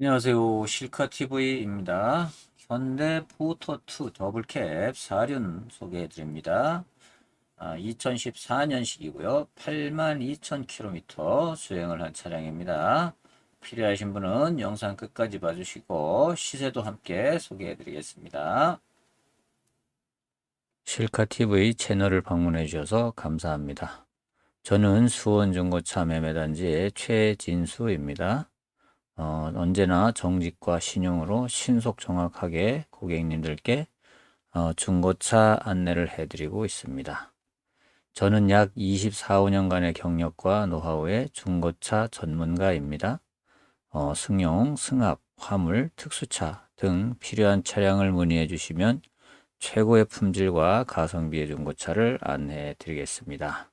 안녕하세요. 실카TV입니다. 현대 포터2 더블캡 4륜 소개해 드립니다. 아, 2014년식이고요. 82,000km 주행을 한 차량입니다. 필요하신 분은 영상 끝까지 봐주시고 시세도 함께 소개해 드리겠습니다. 실카TV 채널을 방문해 주셔서 감사합니다. 저는 수원중고차 매매단지의 최진수입니다. 어, 언제나 정직과 신용으로 신속 정확하게 고객님들께 어, 중고차 안내를 해드리고 있습니다. 저는 약 24, 5년간의 경력과 노하우의 중고차 전문가입니다. 어, 승용, 승합, 화물, 특수차 등 필요한 차량을 문의해 주시면 최고의 품질과 가성비의 중고차를 안내해 드리겠습니다.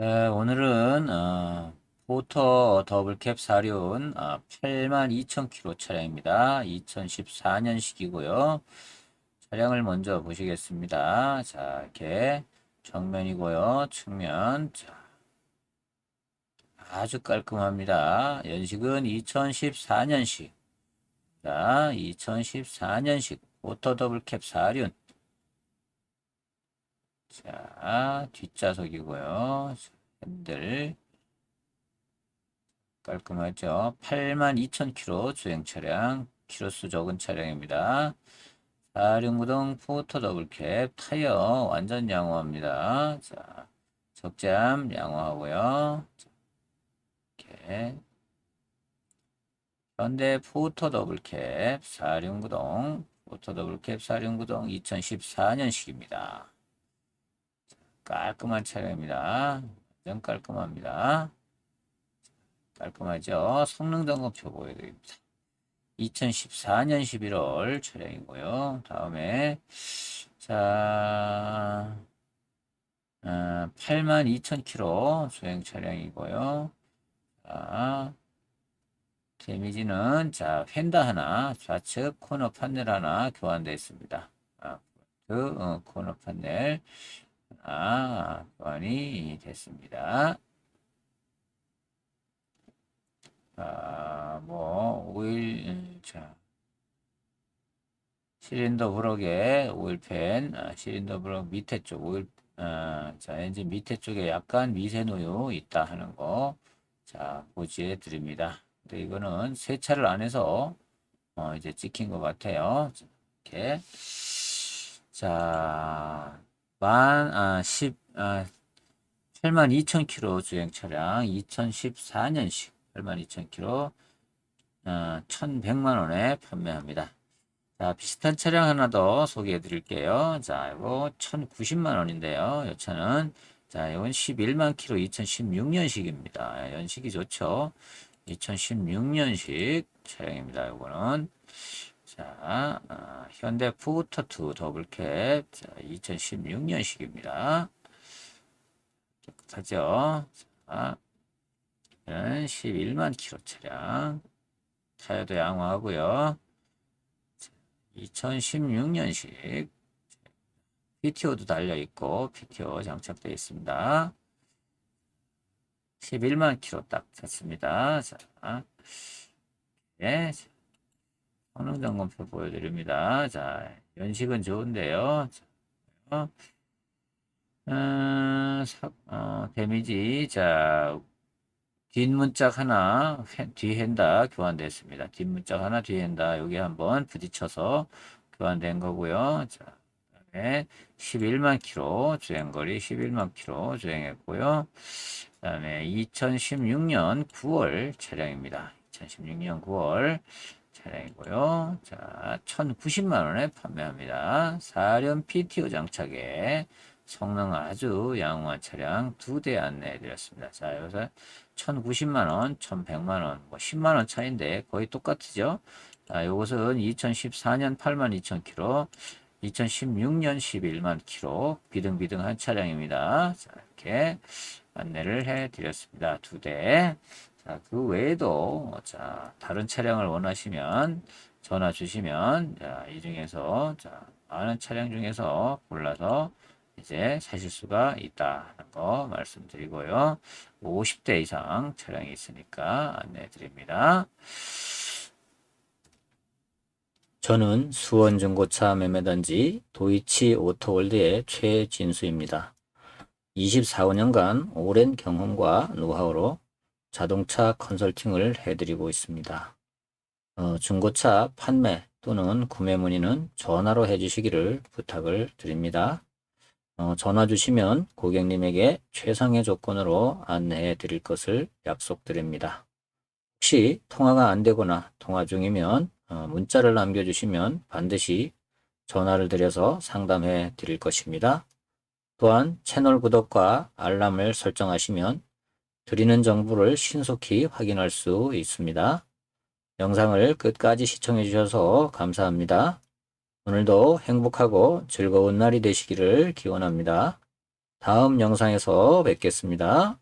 네, 오늘은 어, 포터 더블캡 사륜 어, 82,000km 차량입니다. 2014년식이고요. 차량을 먼저 보시겠습니다. 자, 이렇게 정면이고요. 측면. 자, 아주 깔끔합니다. 연식은 2014년식. 자, 2014년식 포터 더블캡 사륜. 자, 뒷좌석이고요. 핸들. 깔끔하죠? 82,000km 주행 차량. 키로수 적은 차량입니다. 4륜구동 포터 더블캡 타이어 완전 양호합니다. 자, 적잠 양호하고요. 자, 이렇게 현대 포터 더블캡 4륜구동 포터 더블캡 4륜구동 2014년식입니다. 깔끔한 차량입니다. 완전 깔끔합니다. 깔끔하죠? 성능 점검표 보여드립니다. 2014년 11월 차량이고요. 다음에 자 어, 82,000km 주행 차량이고요. 자, 데미지는 자 휀다 하나, 좌측 코너 판넬 하나 교환되어 있습니다. 아, 그 어, 코너 판넬 아, 교환이 됐습니다. 아, 뭐, 오일, 자, 실린더 브럭에 오일팬, 아, 실린더 브럭 밑에 쪽, 오일, 아, 자, 엔진 밑에 쪽에 약간 미세노유 있다 하는 거, 자, 고지해 드립니다. 근데 이거는 세차를 안 해서, 어, 이제 찍힌 것 같아요. 자, 이렇게. 자, 만, 아, 10, 아, 82,000km 주행 차량 2014년식 82,000km 어, 1,100만 원에 판매합니다. 자, 비슷한 차량 하나 더 소개해 드릴게요. 자, 이거 1,090만 원인데요. 이 차는 자, 이건 11만 킬로 2016년식입니다. 연식이 좋죠. 2016년식 차량입니다. 이거는 자, 어, 현대 포터2 더블캡 2016년식입니다. 깨끗하죠? 자, 11만 킬로 차량. 타이어도 양호하고요. 2016년식 PTO도 달려있고 PTO 장착되어 있습니다. 11만 킬로 딱 찼습니다. 자, 예, 성능 점검표 보여드립니다. 자, 연식은 좋은데요. 자, 어, 사, 어, 데미지, 자, 뒷문짝 하나, 뒤핸다 교환됐습니다. 뒷문짝 하나, 뒤핸다 여기 한번 부딪혀서 교환된 거고요. 자, 그다음에 11만 킬로 주행거리 11만 킬로 주행했고요. 그다음에 2016년 9월 차량입니다. 2016년 9월 차량이고요. 자, 1,090만 원에 판매합니다. 4륜 PTO 장착에 성능 아주 양호한 차량 두 대 안내해 드렸습니다. 자, 여기서 1,090만원, 1,100만원, 뭐 10만원 차인데 거의 똑같으죠? 자, 요것은 2014년 82,000km, 2016년 11만 km, 비등비등한 차량입니다. 자, 이렇게 안내를 해 드렸습니다. 두 대. 자, 그 외에도, 자, 다른 차량을 원하시면 전화 주시면, 자, 이 중에서, 자, 많은 차량 중에서 골라서 이제 사실 수가 있다는 거 말씀드리고요. 50대 이상 차량이 있으니까 안내해 드립니다. 저는 수원 중고차 매매단지 도이치 오토월드의 최진수입니다. 24년간 오랜 경험과 노하우로 자동차 컨설팅을 해드리고 있습니다. 어, 중고차 판매 또는 구매 문의는 전화로 해주시기를 부탁을 드립니다. 어, 전화 주시면 고객님에게 최상의 조건으로 안내해 드릴 것을 약속드립니다. 혹시 통화가 안 되거나 통화 중이면 어, 문자를 남겨주시면 반드시 전화를 드려서 상담해 드릴 것입니다. 또한 채널 구독과 알람을 설정하시면 드리는 정보를 신속히 확인할 수 있습니다. 영상을 끝까지 시청해 주셔서 감사합니다. 오늘도 행복하고 즐거운 날이 되시기를 기원합니다. 다음 영상에서 뵙겠습니다.